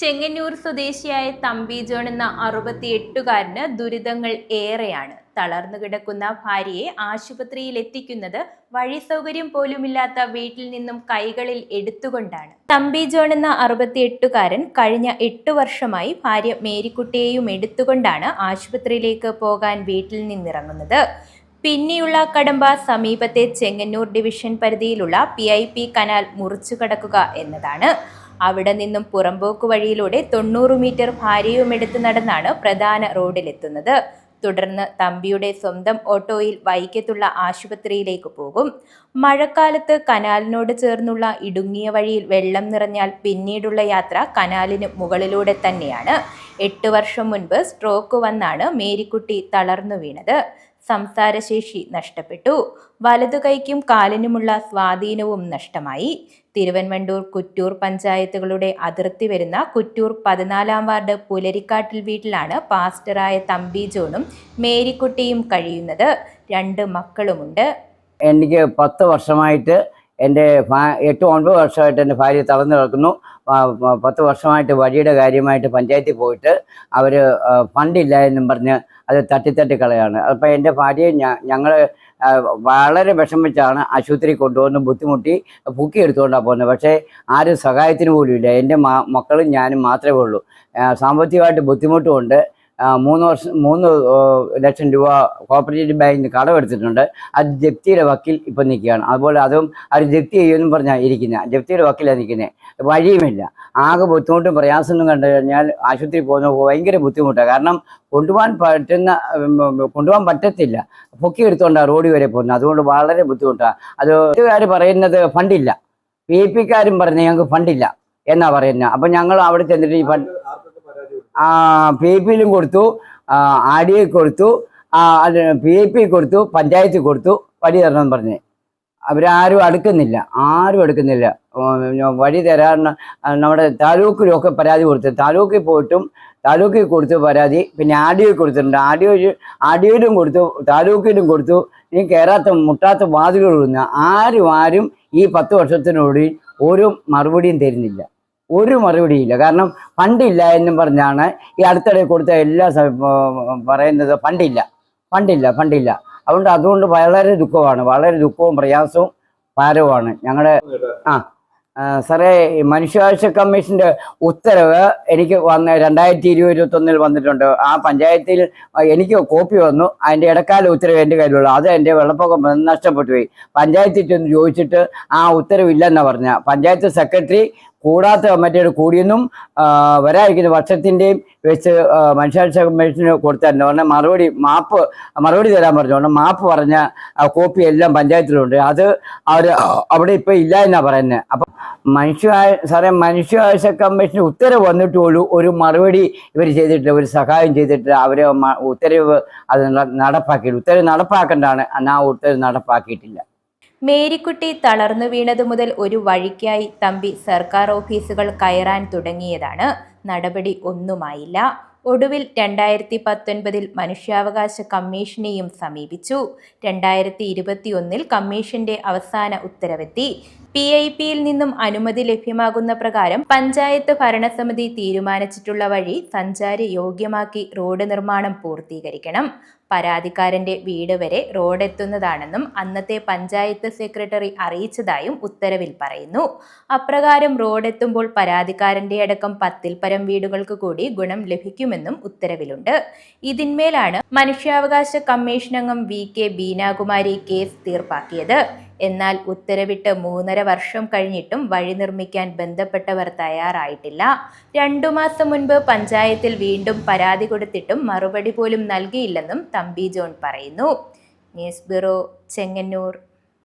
ചെങ്ങന്നൂർ സ്വദേശിയായ തമ്പി ജോൺ എന്ന അറുപത്തിയെട്ടുകാരന് ദുരിതങ്ങൾ ഏറെയാണ്. തളർന്നു കിടക്കുന്ന ഭാര്യയെ ആശുപത്രിയിൽ എത്തിക്കുന്നത് വഴി സൗകര്യം പോലുമില്ലാത്ത വീട്ടിൽ നിന്നും കൈകളിൽ എടുത്തുകൊണ്ടാണ്. തമ്പി ജോൺ എന്ന അറുപത്തിയെട്ടുകാരൻ കഴിഞ്ഞ എട്ടു വർഷമായി ഭാര്യ മേരിക്കുട്ടിയെയും എടുത്തുകൊണ്ടാണ് ആശുപത്രിയിലേക്ക് പോകാൻ വീട്ടിൽ നിന്നിറങ്ങുന്നത്. പിന്നെയുള്ള കടമ്പ സമീപത്തെ ചെങ്ങന്നൂർ ഡിവിഷൻ പരിധിയിലുള്ള പി ഐ പി കനാൽ മുറിച്ചു കടക്കുക എന്നതാണ്. അവിടെ നിന്നും പുറമ്പോക്ക് വഴിയിലൂടെ തൊണ്ണൂറ് മീറ്റർ ഭാര്യയുമെടുത്ത് നടന്നാണ് പ്രധാന റോഡിലെത്തുന്നത്. തുടർന്ന് തമ്പിയുടെ സ്വന്തം ഓട്ടോയിൽ വൈക്കത്തുള്ള ആശുപത്രിയിലേക്ക് പോകും. മഴക്കാലത്ത് കനാലിനോട് ചേർന്നുള്ള ഇടുങ്ങിയ വഴിയിൽ വെള്ളം നിറഞ്ഞാൽ പിന്നീടുള്ള യാത്ര കനാലിന് മുകളിലൂടെ തന്നെയാണ്. എട്ട് വർഷം മുൻപ് സ്ട്രോക്ക് വന്നാണ് മേരിക്കുട്ടി തളർന്നു വീണത്. സംസാരശേഷി നഷ്ടപ്പെട്ടു. വലതു കൈക്കും കാലിനുമുള്ള സ്വാധീനവും നഷ്ടമായി. തിരുവൻവണ്ടൂർ കുറ്റൂർ പഞ്ചായത്തുകളുടെ അതിർത്തി വരുന്ന കുറ്റൂർ പതിനാലാം വാർഡ് പുലരിക്കാട്ടിൽ വീട്ടിലാണ് പാസ്റ്ററായ തമ്പി ജോണും മേരിക്കുട്ടിയും കഴിയുന്നത്. രണ്ട് മക്കളുമുണ്ട്. എനിക്ക് പത്ത് വർഷമായിട്ട് എന്റെ എട്ട് ഒൻപത് വർഷമായിട്ട് എന്റെ ഭാര്യ തളർന്നു കിടക്കുന്നു. പത്ത് വർഷമായിട്ട് വഴിയുടെ കാര്യമായിട്ട് പഞ്ചായത്തിൽ പോയിട്ട് അവർ ഫണ്ടില്ല എന്നും പറഞ്ഞ് അത് തട്ടിത്തട്ടി കളയാണ്. അപ്പോൾ എന്റെ ഭാര്യയെ ഞങ്ങൾ വളരെ വിഷമിച്ചാണ് ആശുപത്രി കൊണ്ടുവന്ന് ബുദ്ധിമുട്ടി പൊക്കി എടുത്തുകൊണ്ടാണ് പോകുന്നത്. പക്ഷേ ആരും സഹായത്തിന് പോലും ഇല്ല എന്റെ മക്കളും ഞാനും മാത്രമേ ഉള്ളൂ. സാമ്പത്തികമായിട്ട് ബുദ്ധിമുട്ടുമുണ്ട്. മൂന്ന് വർഷം മൂന്ന് ലക്ഷം രൂപ കോപ്പറേറ്റീവ് ബാങ്കിൽ നിന്ന് കടമെടുത്തിട്ടുണ്ട്. അത് ജപ്തിയുടെ വക്കിൽ ഇപ്പം നിൽക്കുകയാണ്. അതുപോലെ അതും അത് ജപ്തി ചെയ്യുമെന്നും പറഞ്ഞാൽ ഇരിക്കുന്ന. ജപ്തിയുടെ വക്കിലാണ് നിൽക്കുന്നത് വഴിയുമില്ല. ആകെ ബുദ്ധിമുട്ടും പ്രയാസമൊന്നും കണ്ടു കഴിഞ്ഞാൽ ആശുപത്രി പോകുന്ന ഭയങ്കര ബുദ്ധിമുട്ടാണ് കാരണം കൊണ്ടുപോകാൻ പറ്റുന്ന കൊണ്ടുപോകാൻ പറ്റത്തില്ല. പൊക്കി എടുത്തുകൊണ്ടാണ് റോഡ് വരെ പോകുന്നത് അതുകൊണ്ട് വളരെ ബുദ്ധിമുട്ടാണ് അത് വീട്ടുകാർ പറയുന്നത് ഫണ്ടില്ല. പി എ പിക്കാരും പറഞ്ഞ് ഞങ്ങൾക്ക് ഫണ്ടില്ല എന്നാ പറയുന്നത് അപ്പം ഞങ്ങൾ അവിടെ ചെന്നിട്ട് ഈ ഫണ്ട് പി പിയിലും കൊടുത്തു ആർ ഡി ഐ കൊടുത്തു പി ഐ പി കൊടുത്തു പഞ്ചായത്തിൽ കൊടുത്തു വഴി തരണമെന്ന് പറഞ്ഞ്. അവരാരും അടുക്കുന്നില്ല ആരും എടുക്കുന്നില്ല വഴി തരാൻ നമ്മുടെ താലൂക്കിലൊക്കെ പരാതി കൊടുത്തു. താലൂക്കിൽ പോയിട്ടും താലൂക്കിൽ കൊടുത്തു പരാതി പിന്നെ ആർ ഡി ഒ കൊടുത്തിട്ടുണ്ട്. R D O R D ഒയിലും കൊടുത്തു താലൂക്കിലും കൊടുത്തു. ഇനി കയറാത്ത മുട്ടാത്ത വാതിലുകളൊന്നും ആരും ആരും ഈ പത്ത് വർഷത്തിനുള്ളിൽ ഒരു മറുപടിയും തരുന്നില്ല. ഒരു മറുപടിയില്ല കാരണം ഫണ്ടില്ല എന്നും പറഞ്ഞാണ് ഈ അടുത്തിടെ കൊടുത്ത എല്ലാ പറയുന്നത് ഫണ്ടില്ല. ഫണ്ടില്ല ഫണ്ടില്ല. അതുകൊണ്ട് അതുകൊണ്ട് വളരെ ദുഃഖമാണ്. വളരെ ദുഃഖവും പ്രയാസവും ഭാരവുമാണ്. ഞങ്ങളുടെ ആ സാറേ മനുഷ്യാവകാശ കമ്മീഷന്റെ ഉത്തരവ് എനിക്ക് വന്ന് രണ്ടായിരത്തി ഇരുപത് ഇരുപത്തൊന്നിൽ വന്നിട്ടുണ്ട്. ആ പഞ്ചായത്തിൽ എനിക്ക് കോപ്പി വന്നു. അതിന്റെ ഇടക്കാല ഉത്തരവ് എന്റെ കയ്യിലുള്ളൂ. അത് എന്റെ വെള്ളപ്പൊക്കം നഷ്ടപ്പെട്ടു പോയി. പഞ്ചായത്തിൽ ചെന്ന് ചോദിച്ചിട്ട് ആ ഉത്തരവില്ലെന്നാ പറഞ്ഞ. പഞ്ചായത്ത് സെക്രട്ടറി കൂടാത്ത മറ്റൊരു കൂടിയെന്നും വരാതിരിക്കുന്ന വർഷത്തിന്റെയും വെച്ച് മനുഷ്യാവകാശ കമ്മീഷന് കൊടുത്തായിരുന്നു പറഞ്ഞ മറുപടി മാപ്പ് മറുപടി തരാൻ പറഞ്ഞു. മാപ്പ് പറഞ്ഞ കോപ്പി എല്ലാം പഞ്ചായത്തിലുണ്ട്. അത് അവർ അവിടെ ഇപ്പം ഇല്ല എന്നാ പറയുന്നത് അപ്പം മനുഷ്യ സാറേ മനുഷ്യാവകാശ കമ്മീഷന് ഉത്തരവ് വന്നിട്ട് ഒരു മറുപടി ഇവർ ചെയ്തിട്ടില്ല. ഒരു സഹായം ചെയ്തിട്ടില്ല. അവരെ ഉത്തരവ് അത് നട- നടപ്പാക്കിയില്ല. ഉത്തരവ് നടപ്പാക്കേണ്ടതാണ്. ആ ഉത്തരവ് നടപ്പാക്കിയിട്ടില്ല. മേരിക്കുട്ടി തളർന്നു വീണതു മുതൽ ഒരു വഴിക്കായി തമ്പി സർക്കാർ ഓഫീസുകൾ കയറാൻ തുടങ്ങിയതാണ്. നടപടി ഒന്നുമായില്ല. ഒടുവിൽ രണ്ടായിരത്തി പത്തൊൻപതിൽ മനുഷ്യാവകാശ കമ്മീഷനെയും സമീപിച്ചു. രണ്ടായിരത്തി ഇരുപത്തിയൊന്നിൽ കമ്മീഷന്റെ അവസാന ഉത്തരവെത്തി. പി ഐ പിയിൽ നിന്നും അനുമതി ലഭ്യമാകുന്ന പ്രകാരം പഞ്ചായത്ത് ഭരണസമിതി തീരുമാനിച്ചിട്ടുള്ള വഴി സഞ്ചാര യോഗ്യമാക്കി റോഡ് നിർമ്മാണം പൂർത്തീകരിക്കണം. പരാതിക്കാരന്റെ വീട് വരെ റോഡ് എത്തുന്നതാണെന്നും അന്നത്തെ പഞ്ചായത്ത് സെക്രട്ടറി അറിയിച്ചതായും ഉത്തരവിൽ പറയുന്നു. അപ്രകാരം റോഡ് എത്തുമ്പോൾ പരാതിക്കാരന്റെ അടക്കം പത്തിൽ പരം വീടുകൾക്ക് കൂടി ഗുണം ലഭിക്കുമെന്നും ഉത്തരവിലുണ്ട്. ഇതിന്മേലാണ് മനുഷ്യാവകാശ കമ്മീഷൻ അംഗം വി കെ ബീനാകുമാരി കേസ് തീർപ്പാക്കിയത്. എന്നാൽ ഉത്തരവിട്ട് മൂന്നര വർഷം കഴിഞ്ഞിട്ടും വഴി നിർമ്മിക്കാൻ ബന്ധപ്പെട്ടവർ തയ്യാറായിട്ടില്ല. രണ്ടു മാസം മുൻപ് പഞ്ചായത്തിൽ വീണ്ടും പരാതി കൊടുത്തിട്ടും മറുപടി പോലും നൽകിയില്ലെന്നും തമ്പി ജോൺ പറയുന്നു. News bureau Chengannur.